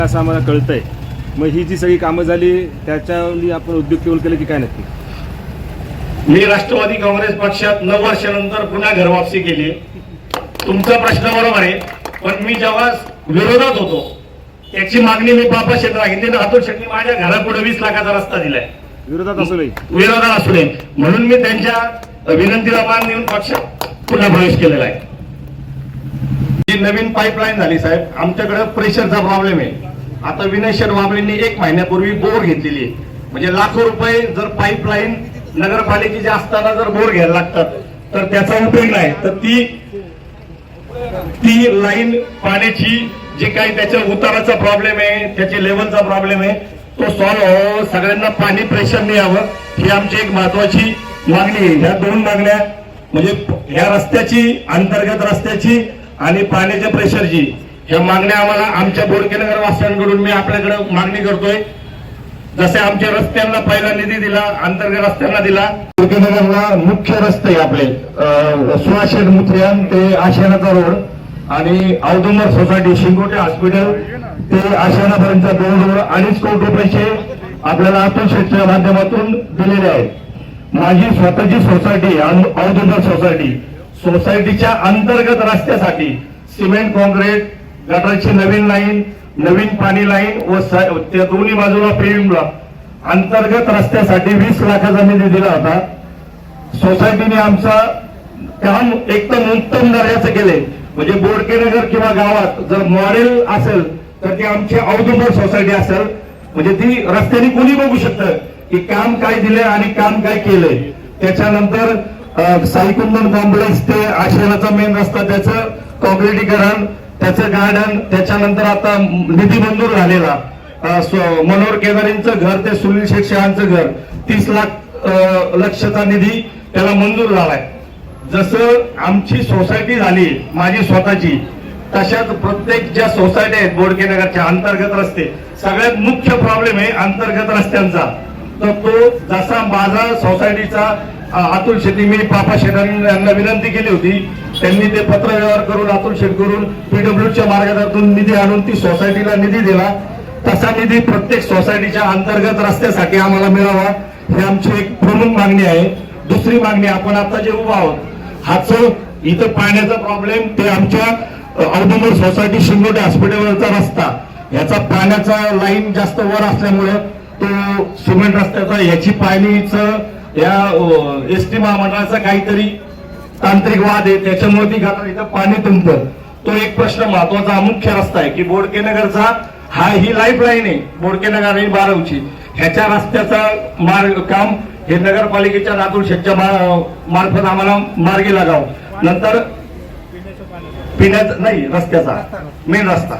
असं आम्हाला कळतंय. मग ही जी सगळी कामं झाली त्याच्यावर आपण उद्योग केवळ केलं की काय नक्की? मी राष्ट्रवादी काँग्रेस पक्षात नऊ वर्षानंतर पुन्हा घरवापसी केली. तुमचा प्रश्न बरोबर आहे पण मी जेव्हा विरोधात होतो त्याची मागणी मी बापा मागितली तर अतुल शेट्टी माझ्या घरापुढे वीस लाखाचा रस्ता दिलाय. विरोधात असू नये. विरोधात असू नये. म्हणून मी त्यांच्या विनंतीला मान देऊन पक्षात पुन्हा प्रवेश केलेला आहे. जी नवीन पाईपलाईन झाली साहेब आमच्याकडे प्रेशरचा प्रॉब्लेम आहे. आता विनय शर्माबळींनी एक महिन्यापूर्वी बोर घेतलेली आहे. म्हणजे लाखो रुपये जर पाईपलाईन नगरपालिकेची असताना जर बोर घ्यायला लागतात तर त्याचा उपयोग नाही. तर ती ती लाईन पाण्याची जे काही त्याच्या उताराचा प्रॉब्लेम आहे त्याच्या लेवलचा प्रॉब्लेम आहे तो सॉल्व्ह व्हावं सगळ्यांना पाणी प्रेशर यावं ही आमची एक महत्वाची मागणी आहे. ह्या दोन मागण्या म्हणजे ह्या रस्त्याची अंतर्गत रस्त्याची आणि पाण्याच्या प्रेशरची या मागण्या आम्हाला आमच्या बोडकेनगर वासियांकडून मी आपल्याकडे मागणी करतोय. जसे आमच्या रस्त्यांना पहिला निधी दिला अंतर्गत रस्त्यांना दिला. बोडकेनगरला मुख्य रस्ते आपले. सुहाशेड मुथ्रियान ते आशियानाचा रोड आणि औदुंबर सोसायटी शिंगोटे हॉस्पिटल ते आशियानापर्यंत दोन रोड अडीच कोटी पैसे आपल्याला अतुल शेठच्या माध्यमातून दिलेले आहेत. माझी स्वतःची सोसायटी औदुंबर सोसायटी सोसायटीच्या अंतर्गत रस्त्यासाठी सिमेंट कॉन्क्रीट गटारची नवीन लाईन नवीन पाणी लाईन व त्या दोन्ही बाजूला पेविंग ब्लॉक अंतर्गत रस्त्यासाठी वीस लाखाचा निधी दिला होता. सोसायटीने आमचा काम एकदम उत्तम दर्जाचं केले. म्हणजे बोडकेनगर किंवा गावात जर मॉडेल असेल तर ती आमची औदुंबर सोसायटी असेल. म्हणजे ती रस्त्याने कोणी बघू शकतं की काम काय दिलंय आणि काम काय केलंय. त्याच्यानंतर साईकुंदन कॉम्प्लेक्स ते आश्रमाचा मेन रस्ता त्याचं कॉन्क्रिटीकरण त्याचं गार्डन त्याच्यानंतर आता निधी मंजूर झालेला. मनोहर केदारींचं घर ते सुनील शेख शहांचं घर तीस लाख लक्षचा निधी त्याला मंजूर झालाय. जसं आमची सोसायटी झाली माझी स्वतःची तशाच प्रत्येक ज्या सोसायटी आहेत बोडकेनगरच्या अंतर्गत रस्ते सगळ्यात मुख्य प्रॉब्लेम आहे अंतर्गत रस्त्यांचा. तर तो जसा माझा सोसायटीचा अतुल शेट्टी मी पापा शेटांनी यांना विनंती केली होती त्यांनी ते पत्र व्यवहार करून अतुल शेट करून पीडब्ल्यूच्या मार्गातून निधी आणून ती सोसायटीला निधी दिला. तसा निधी प्रत्येक सोसायटीच्या अंतर्गत रस्त्यासाठी आम्हाला मिळावा ही आमची एक प्रमुख मागणी आहे. दुसरी मागणी आपण आता जे उभा आहोत हाच इथं पाण्याचा प्रॉब्लेम ते आमच्या औदंबर सोसायटी शिंगोटे हॉस्पिटलवरचा रस्ता याचा पाण्याचा लाईन जास्त वर असल्यामुळे तो सिमेंट रस्त्याचा याची पाहणीचं या एस टी महामंडळाचा काहीतरी तांत्रिक वाद आहे त्याच्यामुळे ती गटार इथं पाणी तुंबतं. तो एक प्रश्न महत्त्वाचा मुख्य रस्ता आहे की बोडकेनगरचा हा ही लाईफ लाईन आहे बोडकेनगर आणि बारावची. ह्याच्या रस्त्याचा मार्ग काम हे नगरपालिकेच्या लातूर शेतच्या मार्फत आम्हाला मार्गी लागावं. नंतर पिण्याचा नाही रस्त्याचा मेन रस्ता.